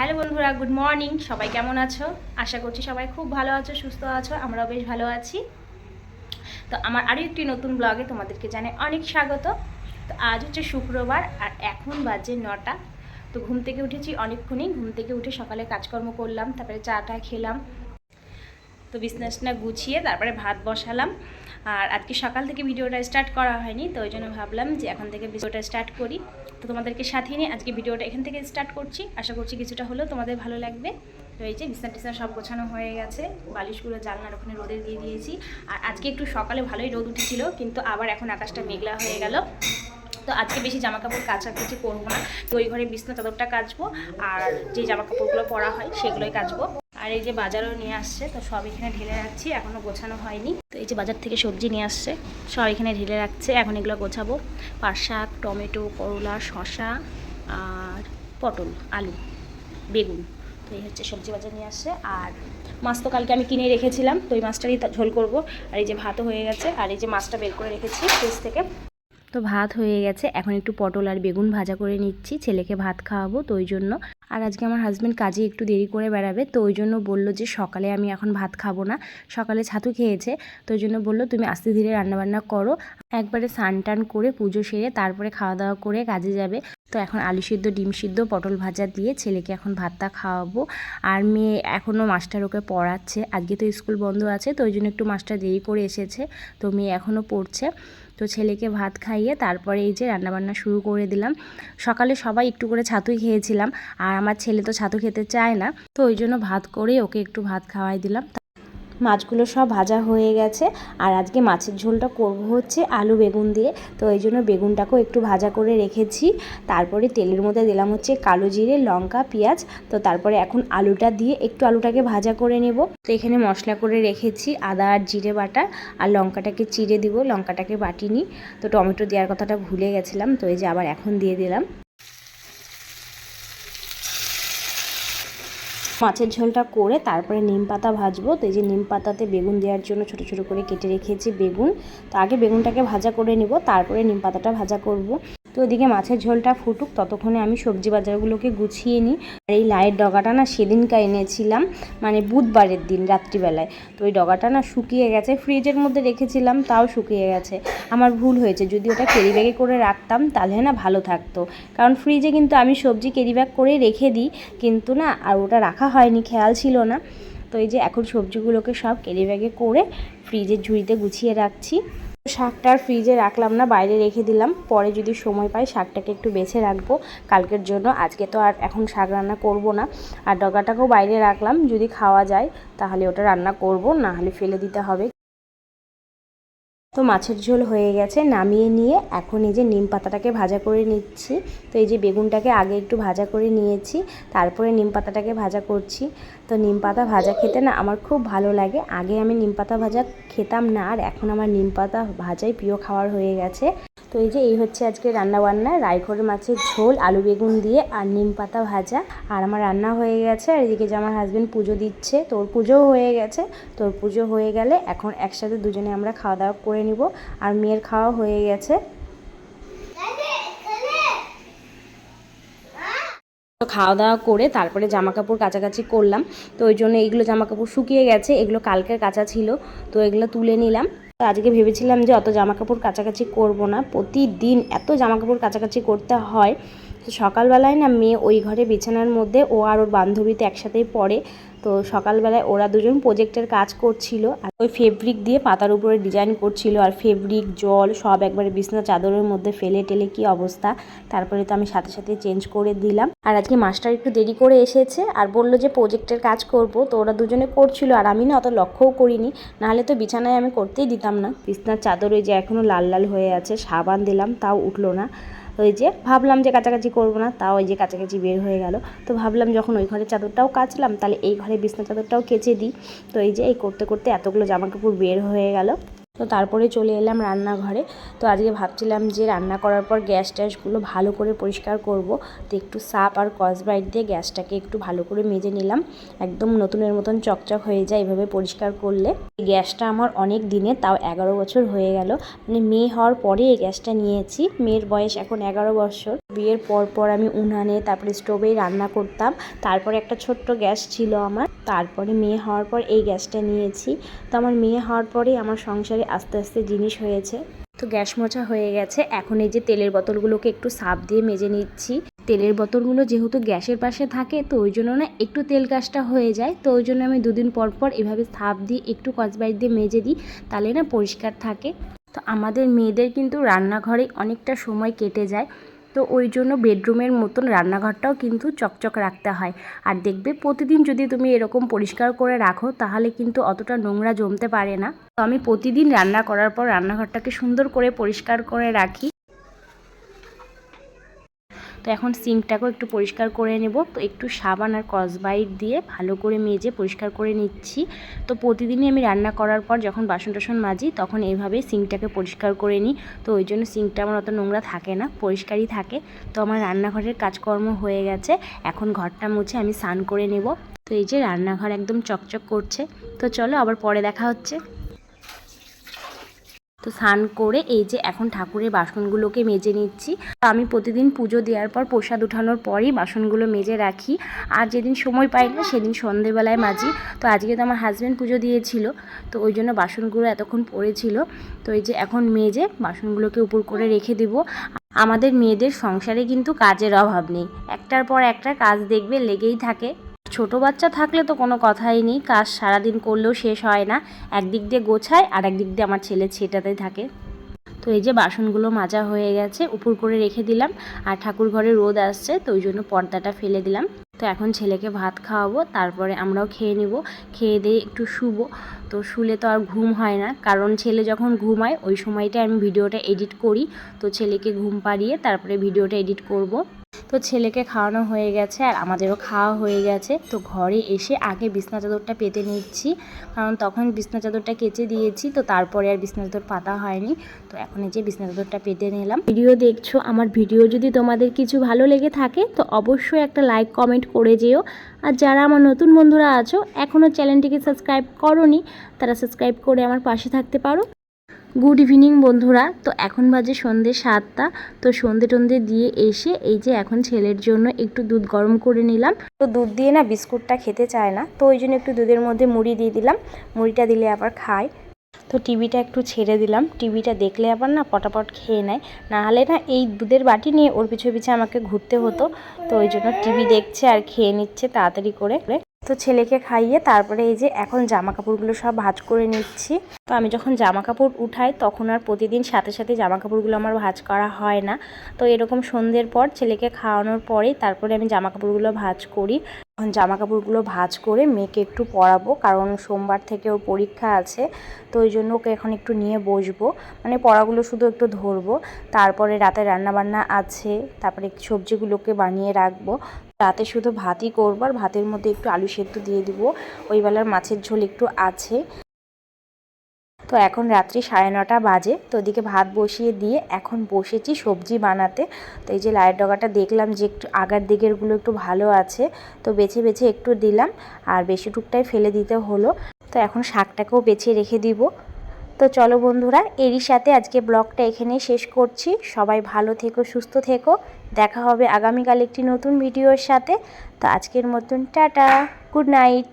Hello বন্ধুরা, good morning. সবাই কেমন আছো? আশা করছি সবাই খুব ভালো আছো, সুস্থ আছো, আমরাও বেশ ভালো আছি। তো আমার আরও একটি নতুন ব্লগে তোমাদেরকে জানাই অনেক স্বাগত। তো আজ হচ্ছে শুক্রবার আর এখন বাজে নটা। তো ঘুম থেকে উঠেছি অনেকক্ষণই, ঘুম থেকে উঠে সকালে কাজকর্ম করলাম, তারপরে চাটা খেলাম। তো বিজনেসটা গুছিয়ে তারপরে ভাত বসালাম। আর আজকে সকাল থেকে ভিডিওটা স্টার্ট করা হয়নি, তো ওই জন্য ভাবলাম যে এখন থেকে ভিডিওটা স্টার্ট করি। তো তোমাদেরকে সাথে নিয়ে আজকে ভিডিওটা এখান থেকে স্টার্ট করছি। আশা করছি কিছুটা হলেও তোমাদের ভালো লাগবে। তো এই যে বিছনা টিছনা সব গোছানো হয়ে গেছে, বালিশগুলো জানলার ওখানে রোদে দিয়ে দিয়েছি। আর আজকে একটু সকালে ভালোই রোদ উঠেছিল, কিন্তু আবার এখন আকাশটা মেঘলা হয়ে গেল। তো আজকে বেশি জামা কাপড় কাচাকুচি করব না, তো ওই ঘরে বিছনা চাদরটা কাচবো, আর যে জামা কাপড়গুলো পরা হয় সেগুলোই কাচবো। আর এই যে বাজারও নিয়ে আসছে, তো সব এখানে ঢেলে রাখছি এখনও গোছানো হয়নি। তো এই যে বাজার থেকে সবজি নিয়ে আসছে, সব এখানে ঢেলে রাখছে, এখন এগুলো গোছাবো। পাট শাক, টমেটো, করলা শশা আর পটল, আলু, বেগুন। তো এই হচ্ছে সবজি বাজার নিয়ে আসছে। আর মাছ তো কালকে আমি কিনে রেখেছিলাম, তো ওই মাছটারই ঝোল করব। আর এই যে ভাতও হয়ে গেছে, আর এই যে মাছটা বের করে রেখেছি ফ্রিজ থেকে। তো ভাত হয়ে গেছে, এখন একটু পটল আর বেগুন ভাজা করে নিচ্ছি, ছেলেকে ভাত খাওয়াবো, তো ওই জন্য। আর আজকে আমার হাজব্যান্ড কাজে একটু দেরি করে বেড়াবে, তো ওই জন্য বলল যে সকালে আমি এখন ভাত খাব না। সকালে ছাতু খেয়েছে, তো ওই জন্য বলল তুমি আস্তে ধীরে রান্নাবান্না করো। একবারে স্নান টান করে পুজো সেরে তারপরে খাওয়া দাওয়া করে কাজে যাবে। তো এখন আলু সিদ্ধ, ডিম সিদ্ধ, পটল ভাজা দিয়ে ছেলেকে এখন ভাতটা খাওয়াবো। আর মেয়ে এখনও মাস্টার ওকে পড়াচ্ছে। আজকে তো স্কুল বন্ধ আছে, তো ওই জন্য একটু মাস্টার দেরি করে এসেছে, তো মেয়ে এখনও পড়ছে। তো ছেলেকে ভাত খাইয়ে তারপরে এই যে রান্নাবান্না শুরু করে দিলাম। সকালে সবাই একটু করে ছাতুই খেয়েছিলাম, আর আমার ছেলে তো ছাতু খেতে চায় না, তো ওই জন্য ভাত করে ওকে একটু ভাত খাওয়াই দিলাম। মাছগুলো সব ভাজা হয়ে গেছে। আর আজকে মাছের ঝোলটা করব হচ্ছে আলু বেগুন দিয়ে। তো এই জন্য বেগুনটাকেও একটু ভাজা করে রেখেছি। তারপরে তেলের মধ্যে দিলাম হচ্ছে কালো জিরে, লঙ্কা, পেঁয়াজ। তো তারপরে এখন আলুটা দিয়ে একটু আলুটাকে ভাজা করে নেব। তো এখানে মশলা করে রেখেছি আদা আর জিরে বাটা। আর লঙ্কাটাকে চিড়ে দিব, লঙ্কাটাকে বাটিনি। তো টমেটো দেওয়ার কথাটা ভুলে গেছিলাম। তো এই যে আবার এখন দিয়ে দিলাম। মাছের ঝোলটা করে তারপরে নিম পাতা ভাজবো। তো এই যে নিম পাতাতে বেগুন দেওয়ার জন্য ছোট ছোট করে কেটে রেখেছি বেগুন। তো আগে বেগুনটাকে ভাজা করে নিব, তারপরে নিম পাতাটা ভাজা করব। তো ওদিকে মাছের ঝোলটা ফুটুক, ততক্ষণে আমি সবজি বাজারগুলোকে গুছিয়ে নিই। আর এই লাইয়ের ডগাটা না সেদিনকা এনেছিলাম মানে বুধবারের দিন রাত্রিবেলায়। তো ওই ডগাটা না শুকিয়ে গেছে, ফ্রিজের মধ্যে রেখেছিলাম, তাও শুকিয়ে গেছে। আমার ভুল হয়েছে, যদি ওটা ক্যারি ব্যাগে করে রাখতাম, তাহলে না ভালো থাকতো। কারণ ফ্রিজে কিন্তু আমি সবজি ক্যারি ব্যাগ করে রেখে দিই, কিন্তু না আর ওটা রাখা হয়নি, খেয়াল ছিল না। তো এই যে এখন সবজিগুলোকে সব ক্যারি ব্যাগে করে ফ্রিজের ঝুড়িতে গুছিয়ে রাখছি। শাকটা আর ফ্রিজে রাখলাম না, বাইরে রেখে দিলাম। পরে যদি সময় পাই শাকটাকে একটু বেছে রাখব। কালকের জন্য, আজকে তো আর এখন শাক রান্না করব না। আর ডগাটাকেও বাইরে রাখলাম, যদি খাওয়া যায় তাহলে ওটা রান্না করব, না হলে ফেলে দিতে হবে। তো মাছের ঝোল হয়ে গেছে, নামিয়ে নিয়ে এখন এই যে নিম পাতাটাকে ভাজা করে নিচ্ছি। তো এই যে বেগুনটাকে আগে একটু ভাজা করে নিয়েছি, তারপরে নিম পাতাটাকে ভাজা করছি। তো নিম পাতা ভাজা খেতে না আমার খুব ভালো লাগে। আগে আমি নিম পাতা ভাজা খেতাম না, আর এখন আমার নিম পাতা ভাজাই প্রিয় খাবার হয়ে গেছে। তো এই যে এই হচ্ছে আজকে রান্না বান্না রায়খোর মাছের ঝোল, আলু বেগুন দিয়ে আর নিম পাতা ভাজা। আর আমার রান্না হয়ে গেছে, আর এদিকে যে আমার হাজব্যান্ড পুজো দিচ্ছে, তোর পুজোও হয়ে গেছে। তোর পুজো হয়ে গেলে এখন একসাথে দুজনে আমরা খাওয়া দাওয়া করে নিব। আর মেয়ের খাওয়া হয়ে গেছে তো খাওয়া দাওয়া করে তারপরে জামা কাপড় কাচাকাচি করলাম। তো ওই জন্য এইগুলো জামা কাপড় শুকিয়ে গেছে, এগুলো কালকের কাঁচা ছিল, তো এগুলো তুলে নিলাম। তো আজকে ভেবেছিলাম যে অত জামা কাপড় কাচাকাচি করব না, প্রতিদিন এত জামা কাপড় কাচাকাচি করতে হয়। তো সকালবেলায় না মেয়ে ওই ঘরে বিছানার মধ্যে ও আর ওর বান্ধবীতে একসাথেই পড়ে। তো সকালবেলায় ওরা দুজন প্রোজেক্টের কাজ করছিল, আর ওই ফেব্রিক দিয়ে পাতার উপরে ডিজাইন করছিল, আর ফেব্রিক জল সব একবারে বিছনা চাদরের মধ্যে ফেলে টেলে কি অবস্থা, তারপরে তো আমি সাথে সাথে চেঞ্জ করে দিলাম। আর আজকে মাস্টার একটু দেরি করে এসেছে, আর বলল যে প্রোজেক্টের কাজ করব, তো ওরা দুজনে করছিল, আর আমি না অত লক্ষ্যও করিনি, নাহলে তো বিছানায় আমি করতেই দিতাম না। বিছনার চাদর ওই যে এখনও লাল লাল হয়ে আছে, সাবান দিলাম, তাও উঠল না। ওই যে ভাবলাম যে কাছাকাছি করব না, তাও ওই যে কাছাকাছি বের হয়ে গেল। তো ভাবলাম যখন ওই ঘরের চাদরটাও কাচলাম, তাহলে এই ঘরে বিছনা চাদরটাও কেচে দিই। তো এই যে এই করতে করতে এতগুলো জামা কাপড় বের হয়ে গেল। তো তারপরে চলে এলাম রান্নাঘরে। তো আজকে ভাবছিলাম যে রান্না করার পর গ্যাস ট্যাসগুলো ভালো করে পরিষ্কার করব। তো একটু সাপ আর কসব্রাইট দিয়ে গ্যাসটাকে একটু ভালো করে মেজে নিলাম। একদম নতুনের মতন চকচক হয়ে যায় এভাবে পরিষ্কার করলে। গ্যাসটা আমার অনেক দিনে তাও এগারো বছর হয়ে গেল। মানে মেয়ে হওয়ার পরে এই গ্যাসটা নিয়েছি। মেয়ের বয়স এখন এগারো বছর। বিয়ের পর পর আমি উনানে, তারপরে স্টোভেই রান্না করতাম। তারপরে একটা ছোট্ট গ্যাস ছিল আমার। তারপরে মেয়ে হওয়ার পর এই গ্যাসটা নিয়েছি। তো আমার মেয়ে হওয়ার পরেই আমার সংসারে আস্তে আস্তে জিনিস হয়েছে। তো গ্যাস মোছা হয়ে গেছে। এখন এই যে তেলের বোতলগুলোকে একটু সাপ দিয়ে মেজে নিচ্ছি। তেলের বোতলগুলো যেহেতু গ্যাসের পাশে থাকে, তো ওই জন্য না একটু তেল গাছটা হয়ে যায়। তো ওই জন্য আমি দুদিন পর পর এভাবে সাপ দিয়ে একটু কচবাইট দিয়ে মেজে দিই, তাহলে না পরিষ্কার থাকে। তো আমাদের মেয়েদের কিন্তু রান্নাঘরে অনেকটা সময় কেটে যায়। তো ওই জন্য বেডরুমের মতন রান্নাঘরটাও কিন্তু চকচক রাখতে হয়। আর দেখবে প্রতিদিন যদি তুমি এরকম পরিষ্কার করে রাখো, তাহলে কিন্তু অতটা নোংরা জমতে পারে না। তো আমি প্রতিদিন রান্না করার পর রান্নাঘরটাকে সুন্দর করে পরিষ্কার করে রাখি। তো এখন সিঙ্কটাকেও একটু পরিষ্কার করে নেব। তো একটু সাবান আর কসবাইট দিয়ে ভালো করে মেজে পরিষ্কার করে নিচ্ছি। তো প্রতিদিনই আমি রান্না করার পর যখন বাসন টাসন মাজি তখন এইভাবেই সিঙ্কটাকে পরিষ্কার করে নিই। তো ওই জন্য সিঙ্কটা আমার অত নোংরা থাকে না, পরিষ্কারই থাকে। তো আমার রান্নাঘরের কাজকর্ম হয়ে গেছে। এখন ঘরটা মুছে আমি স্নান করে নেব। তো এই যে রান্নাঘর একদম চকচক করছে। তো চলো আবার পরে দেখা হচ্ছে। তো স্নান করে এই যে এখন ঠাকুরের বাসনগুলোকে মেজে নিচ্ছি। আমি প্রতিদিন পুজো দেওয়ার পর প্রসাদ উঠানোর পরই বাসনগুলো মেজে রাখি। আর যেদিন সময় পাই না সেদিন সন্ধেবেলায় মাজি। তো আজকে তো আমার হাজব্যান্ড পুজো দিয়েছিল, তো ওই জন্য বাসনগুলো এতক্ষণ পড়েছিল। তো এই যে এখন মেজে বাসনগুলোকে উপর করে রেখে দিব। আমাদের মেয়েদের সংসারে কিন্তু কাজের অভাব নেই। একটার পর একটা কাজ দেখবে, লেগেই থাকে। ছোট বাচ্চা থাকলে তো কোনো কথাই নেই, কাজ সারাদিন করলেও শেষ হয় না। একদিক দিয়ে গোছায় আর একদিক দিয়ে আমার ছেলে ছেটাতেই থাকে। তো এই যে বাসনগুলো মাজা হয়ে গেছে, উপর করে রেখে দিলাম। আর ঠাকুর ঘরে রোদ আসছে, তো ওই জন্য পর্দাটা ফেলে দিলাম। তো এখন ছেলেকে ভাত খাওয়াবো, তারপরে আমরাও খেয়ে নিব। খেয়ে দিয়ে একটু শুবো। তো শুলে তো আর ঘুম হয় না, কারণ ছেলে যখন ঘুমায়, ওই সময়টা আমি ভিডিওটা এডিট করি। তো ছেলেকে ঘুম পাড়িয়ে তারপরে ভিডিওটা এডিট করব। তো ছেলেকে খাওয়ানো হয়ে গেছে আর আমাদেরও খাওয়া হয়ে গেছে। তো ঘরে এসে আগে বিছনা চাদরটা পেতে নিচ্ছি। কারণ তখন বিছনা চাদরটা কেচে দিয়েছি, তো তারপরে আর বিছনা চাদর পাতা হয়নি। তো এখন এই যে বিছনা চাদরটা পেতে নিলাম। ভিডিও দেখছ, আমার ভিডিও যদি তোমাদের কিছু ভালো লেগে থাকে, তো অবশ্যই একটা লাইক কমেন্ট করে যেও। আর যারা আমার নতুন বন্ধুরা আছো এখনও চ্যানেলটিকে সাবস্ক্রাইব করনি, তারা সাবস্ক্রাইব করে আমার পাশে থাকতে পারো। গুড ইভিনিং বন্ধুরা। তো এখন বাজে সন্ধে সাতটা। তো সন্ধে টন্ধে দিয়ে এসে এই যে এখন ছেলের জন্য একটু দুধ গরম করে নিলাম। তো দুধ দিয়ে না বিস্কুটটা খেতে চায় না। তো ওই জন্য একটু দুধের মধ্যে মুড়ি দিয়ে দিলাম। মুড়িটা দিলে আবার খায়। তো টিভিটা একটু ছেড়ে দিলাম। টিভিটা দেখলে আবার না পটাপট খেয়ে নেয়। নাহলে না এই দুধের বাটি নিয়ে ওর পিছু পিছে আমাকে ঘুরতে হতো। তো ওই জন্য টিভি দেখছে আর খেয়ে নিচ্ছে তাড়াতাড়ি করে। তো ছেলেকে খাইয়ে তারপরে এই যে এখন জামা কাপড়গুলো সব ভাজ করে নিচ্ছি। তো আমি যখন জামা কাপড় উঠাই তখন আর প্রতিদিন সাথে সাথে জামা কাপড়গুলো আমার ভাজ করা হয় না। তো এরকম সন্ধ্যের পর ছেলেকে খাওয়ানোর পরেই তারপরে আমি জামা কাপড়গুলো ভাজ করি। জামা কাপড়গুলো ভাজ করে মেয়েকে একটু পরাবো কারণ সোমবার থেকে ওর পরীক্ষা আছে। তো ওই জন্য ওকে এখন একটু নিয়ে বসবো। মানে পড়াগুলো শুধু একটু ধরবো। তারপরে রাতে রান্নাবান্না আছে। তারপরে সবজিগুলোকে বানিয়ে রাখব। রাতে শুধু ভাতই করব আর ভাতের মধ্যে একটু আলু সেদ্ধ দিয়ে দিব। ওই বেলার মাছের ঝোল একটু আছে। তো এখন রাত্রি সাড়ে নটা বাজে। তো ওদিকে ভাত বসিয়ে দিয়ে এখন বসেছি সবজি বানাতে। তো এই যে লাইট ডগাটা দেখলাম যে একটু আগার দিকেরগুলো একটু ভালো আছে। তো বেছে বেছে একটু দিলাম আর বেশি টুকটাই ফেলে দিতে হলো। তো এখন শাকটাকেও বেছে রেখে দিব। তো চলো বন্ধুরা, এরই সাথে আজকে ব্লগটা এখানে শেষ করছি। সবাই ভালো থেকো, সুস্থ থেকো। দেখা হবে আগামীকাল একটি নতুন ভিডিওর সাথে। তো আজকের মতন টাটা, গুড নাইট।